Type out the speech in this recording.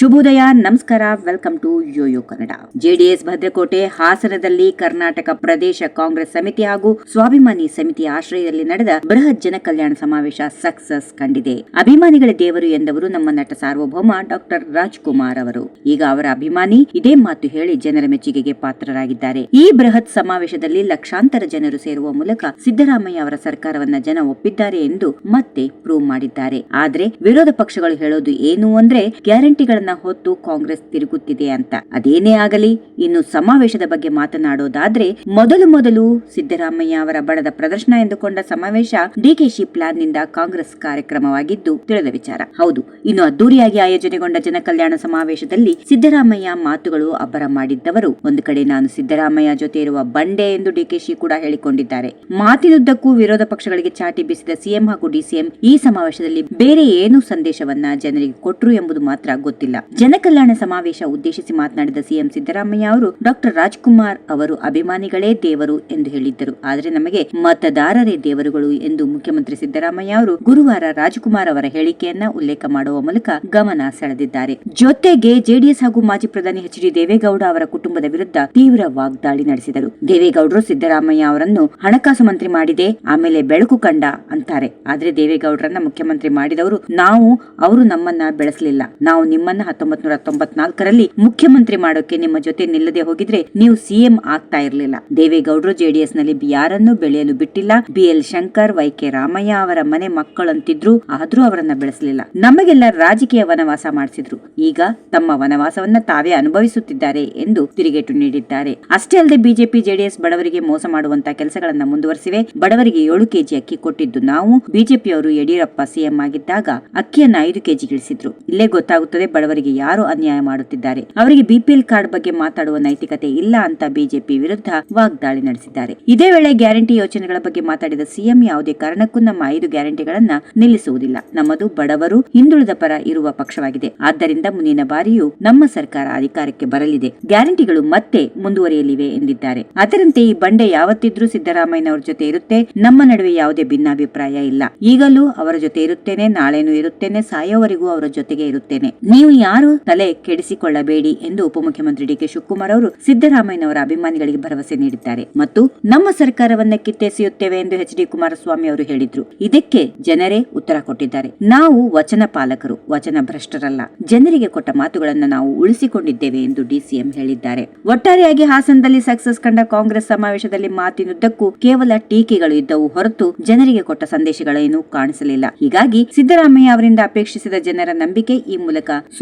ಶುಭೋದಯ, ನಮಸ್ಕಾರ welcome to YoYo Kannada JDS ಭದ್ರಕೋಟೆ, ಹಾಸನದಲ್ಲಿ ಕರ್ನಾಟಕ ಪ್ರದೇಶ ಕಾಂಗ್ರೆಸ್ ಸಮಿತಿ ಹಾಗೂ ಸ್ವಾಭಿಮಾನಿ ಸಮಿತಿ ಆಶ್ರಯದಲ್ಲಿ ನಡೆದ ಬೃಹತ್ ಜನ ಕಲ್ಯಾಣ ಸಮಾವೇಶ ಸಕ್ಸಸ್ ಕಂಡಿದೆ. ಅಭಿಮಾನಿಗಳ ದೇವರು ಎಂದವರು ನಮ್ಮ ನಟ ಸಾರ್ವಭೌಮ ಡಾಕ್ಟರ್ ರಾಜ್ಕುಮಾರ್ ಅವರು. ಈಗ ಅವರ ಅಭಿಮಾನಿ ಇದೇ ಮಾತು ಹೇಳಿ ಜನರ ಮೆಚ್ಚುಗೆಗೆ ಪಾತ್ರರಾಗಿದ್ದಾರೆ. ಈ ಬೃಹತ್ ಸಮಾವೇಶದಲ್ಲಿ ಲಕ್ಷಾಂತರ ಜನರು ಸೇರುವ ಮೂಲಕ ಸಿದ್ದರಾಮಯ್ಯ ಅವರ ಸರ್ಕಾರವನ್ನ ಜನ ಒಪ್ಪಿದ್ದಾರೆ ಎಂದು ಮತ್ತೆ ಪ್ರೂವ್ ಮಾಡಿದ್ದಾರೆ. ಆದ್ರೆ ವಿರೋಧ ಪಕ್ಷಗಳು ಹೇಳೋದು ಏನು ಅಂದ್ರೆ ಗ್ಯಾರಂಟಿಗಳನ್ನ ಹೊತ್ತು ಕಾಂಗ್ರೆಸ್ ತಿರುಗುತ್ತಿದೆ ಅಂತ. ಅದೇನೇ ಆಗಲಿ, ಇನ್ನು ಸಮಾವೇಶದ ಬಗ್ಗೆ ಮಾತನಾಡೋದಾದ್ರೆ, ಮೊದಲು ಮೊದಲು ಸಿದ್ದರಾಮಯ್ಯ ಅವರ ಬಣದ ಪ್ರದರ್ಶನ ಎಂದುಕೊಂಡ ಸಮಾವೇಶ ಡಿಕೆಶಿ ಪ್ಲಾನ್ನಿಂದ ಕಾಂಗ್ರೆಸ್ ಕಾರ್ಯಕ್ರಮವಾಗಿದ್ದು ತಿಳಿದ ವಿಚಾರ. ಹೌದು, ಇನ್ನು ಅದ್ದೂರಿಯಾಗಿ ಆಯೋಜನೆಗೊಂಡ ಜನಕಲ್ಯಾಣ ಸಮಾವೇಶದಲ್ಲಿ ಸಿದ್ದರಾಮಯ್ಯ ಮಾತುಗಳು ಅಬ್ಬರ ಮಾಡಿದ್ದವರು. ಒಂದು ಕಡೆ ನಾನು ಸಿದ್ದರಾಮಯ್ಯ ಜೊತೆ ಇರುವ ಬಂಡೆ ಎಂದು ಡಿಕೆಶಿ ಕೂಡ ಹೇಳಿಕೊಂಡಿದ್ದಾರೆ. ಮಾತಿನುದ್ದಕ್ಕೂ ವಿರೋಧ ಪಕ್ಷಗಳಿಗೆ ಚಾಟಿ ಬೀಸಿದ ಸಿಎಂ ಹಾಗೂ ಡಿಸಿಎಂ ಈ ಸಮಾವೇಶದಲ್ಲಿ ಬೇರೆ ಏನು ಸಂದೇಶವನ್ನ ಜನರಿಗೆ ಕೊಟ್ಟರು ಎಂಬುದು ಮಾತ್ರ ಗೊತ್ತಿಲ್ಲ. ಜನಕಲ್ಯಾಣ ಸಮಾವೇಶ ಉದ್ದೇಶಿಸಿ ಮಾತನಾಡಿದ ಸಿಎಂ ಸಿದ್ದರಾಮಯ್ಯ ಅವರು, ಡಾಕ್ಟರ್ ರಾಜ್ಕುಮಾರ್ ಅವರು ಅಭಿಮಾನಿಗಳೇ ದೇವರು ಎಂದು ಹೇಳಿದ್ದರು. ಆದರೆ ನಮಗೆ ಮತದಾರರೇ ದೇವರುಗಳು ಎಂದು ಮುಖ್ಯಮಂತ್ರಿ ಸಿದ್ದರಾಮಯ್ಯ ಅವರು ಗುರುವಾರ ರಾಜ್ಕುಮಾರ್ ಅವರ ಹೇಳಿಕೆಯನ್ನ ಉಲ್ಲೇಖ ಮಾಡುವ ಮೂಲಕ ಗಮನ ಸೆಳೆದಿದ್ದಾರೆ. ಜೊತೆಗೆ ಜೆಡಿಎಸ್ ಹಾಗೂ ಮಾಜಿ ಪ್ರಧಾನಿ ಎಚ್ ಡಿ ದೇವೇಗೌಡ ಅವರ ಕುಟುಂಬದ ವಿರುದ್ಧ ತೀವ್ರ ವಾಗ್ದಾಳಿ ನಡೆಸಿದರು. ದೇವೇಗೌಡರು ಸಿದ್ದರಾಮಯ್ಯ ಅವರನ್ನು ಹಣಕಾಸು ಮಂತ್ರಿ ಮಾಡಿದೆ, ಆಮೇಲೆ ಬೆಳಕು ಕಂಡ ಅಂತಾರೆ. ಆದ್ರೆ ದೇವೇಗೌಡರನ್ನ ಮುಖ್ಯಮಂತ್ರಿ ಮಾಡಿದವರು ನಾವು, ಅವರು ನಮ್ಮನ್ನ ಬೆಳೆಸಲಿಲ್ಲ. ನಾವು ನಿಮ್ಮನ್ನ ಹತ್ತೊಂಬತ್ ನೂರ ತೊಂಬತ್ನಾಲ್ಕರಲ್ಲಿ ಮುಖ್ಯಮಂತ್ರಿ ಮಾಡೋಕೆ ನಿಮ್ಮ ಜೊತೆ ನಿಲ್ಲದೆ ಹೋಗಿದ್ರೆ ನೀವು ಸಿಎಂ ಆಗ್ತಾ ಇರಲಿಲ್ಲ. ದೇವೇಗೌಡರು ಜೆಡಿಎಸ್ನಲ್ಲಿ ಯಾರನ್ನೂ ಬೆಳೆಯಲು ಬಿಟ್ಟಿಲ್ಲ. B L Shankar Y K Ramaiah ಅವರ ಮನೆ ಮಕ್ಕಳಂತಿದ್ರು, ಆದ್ರೂ ಅವರನ್ನ ಬೆಳೆಸಲಿಲ್ಲ. ನಮಗೆಲ್ಲ ರಾಜಕೀಯ ವನವಾಸ ಮಾಡಿಸಿದ್ರು. ಈಗ ತಮ್ಮ ವನವಾಸವನ್ನ ತಾವೇ ಅನುಭವಿಸುತ್ತಿದ್ದಾರೆ ಎಂದು ತಿರುಗೇಟು ನೀಡಿದ್ದಾರೆ. ಅಷ್ಟೇ ಅಲ್ಲದೆ ಬಿಜೆಪಿ, ಜೆಡಿಎಸ್ ಬಡವರಿಗೆ ಮೋಸ ಮಾಡುವಂತಹ ಕೆಲಸಗಳನ್ನ ಮುಂದುವರೆಸಿವೆ. ಬಡವರಿಗೆ ಏಳು ಕೆಜಿ ಅಕ್ಕಿ ಕೊಟ್ಟಿದ್ದು ನಾವು. ಬಿಜೆಪಿಯವರು ಯಡಿಯೂರಪ್ಪ ಸಿಎಂ ಆಗಿದ್ದಾಗ ಅಕ್ಕಿಯನ್ನ ಐದು ಕೆಜಿ ಇಳಿಸಿದ್ರು ಇಲ್ಲೇ ಗೊತ್ತಾಗುತ್ತದೆ ಬಡವರಿಗೆ ಯಾರು ಅನ್ಯಾಯ ಮಾಡುತ್ತಿದ್ದಾರೆ? ಅವರಿಗೆ ಬಿಪಿಎಲ್ ಕಾರ್ಡ್ ಬಗ್ಗೆ ಮಾತಾಡುವ ನೈತಿಕತೆ ಇಲ್ಲ ಅಂತ ಬಿಜೆಪಿ ವಿರುದ್ಧ ವಾಗ್ದಾಳಿ ನಡೆಸಿದ್ದಾರೆ. ಇದೇ ವೇಳೆ ಗ್ಯಾರಂಟಿ ಯೋಜನೆಗಳ ಬಗ್ಗೆ ಮಾತಾಡಿದ ಸಿಎಂ ಯಾವುದೇ ಕಾರಣಕ್ಕೂ ನಮ್ಮ ಐದು ಗ್ಯಾರಂಟಿಗಳನ್ನ ನಿಲ್ಲಿಸುವುದಿಲ್ಲ. ನಮ್ಮದು ಬಡವರು, ಹಿಂದುಳಿದ ಪರ ಇರುವ ಪಕ್ಷವಾಗಿದೆ. ಆದ್ದರಿಂದ ಮುಂದಿನ ಬಾರಿಯೂ ನಮ್ಮ ಸರ್ಕಾರ ಅಧಿಕಾರಕ್ಕೆ ಬರಲಿದೆ. ಗ್ಯಾರಂಟಿಗಳು ಮತ್ತೆ ಮುಂದುವರಿಯಲಿವೆ ಎಂದಿದ್ದಾರೆ. ಅದರಂತೆ ಈ ಬಂಡೆ ಯಾವತ್ತಿದ್ರೂ ಸಿದ್ದರಾಮಯ್ಯನವರ ಜೊತೆ ಇರುತ್ತೆ. ನಮ್ಮ ನಡುವೆ ಯಾವುದೇ ಭಿನ್ನಾಭಿಪ್ರಾಯ ಇಲ್ಲ. ಈಗಲೂ ಅವರ ಜೊತೆ ಇರುತ್ತೇನೆ, ನಾಳೆನೂ ಇರುತ್ತೇನೆ, ಸಾಯೋವರೆಗೂ ಅವರ ಜೊತೆಗೆ ಇರುತ್ತೇನೆ. ನೀವು ಯಾರು ತಲೆ ಕೆಡಿಸಿಕೊಳ್ಳಬೇಡಿ ಎಂದು ಉಪಮುಖ್ಯಮಂತ್ರಿ ಡಿಕೆ ಶಿವಕುಮಾರ್ ಅವರು ಸಿದ್ದರಾಮಯ್ಯನವರ ಅಭಿಮಾನಿಗಳಿಗೆ ಭರವಸೆ ನೀಡಿದ್ದಾರೆ. ಮತ್ತು ನಮ್ಮ ಸರ್ಕಾರವನ್ನ ಕಿತ್ತೆಸೆಯುತ್ತೇವೆ ಎಂದು ಎಚ್ ಡಿ ಕುಮಾರಸ್ವಾಮಿ ಅವರು ಹೇಳಿದ್ರು. ಇದಕ್ಕೆ ಜನರೇ ಉತ್ತರ ಕೊಟ್ಟಿದ್ದಾರೆ. ನಾವು ವಚನ ಪಾಲಕರು, ವಚನ ಭ್ರಷ್ಟರಲ್ಲ. ಜನರಿಗೆ ಕೊಟ್ಟ ಮಾತುಗಳನ್ನು ನಾವು ಉಳಿಸಿಕೊಂಡಿದ್ದೇವೆ ಎಂದು ಡಿಸಿಎಂ ಹೇಳಿದ್ದಾರೆ. ಒಟ್ಟಾರೆಯಾಗಿ ಹಾಸನದಲ್ಲಿ ಸಕ್ಸಸ್ ಕಂಡ ಕಾಂಗ್ರೆಸ್ ಸಮಾವೇಶದಲ್ಲಿ ಮಾತಿನುದ್ದಕ್ಕೂ ಕೇವಲ ಟೀಕೆಗಳು ಇದ್ದವು ಹೊರತು ಜನರಿಗೆ ಕೊಟ್ಟ ಸಂದೇಶಗಳೇನೂ ಕಾಣಿಸಲಿಲ್ಲ. ಹೀಗಾಗಿ ಸಿದ್ದರಾಮಯ್ಯ ಅವರಿಂದ ಅಪೇಕ್ಷಿಸಿದ ಜನರ ನಂಬಿಕೆ ಈ ಮೂಲಕ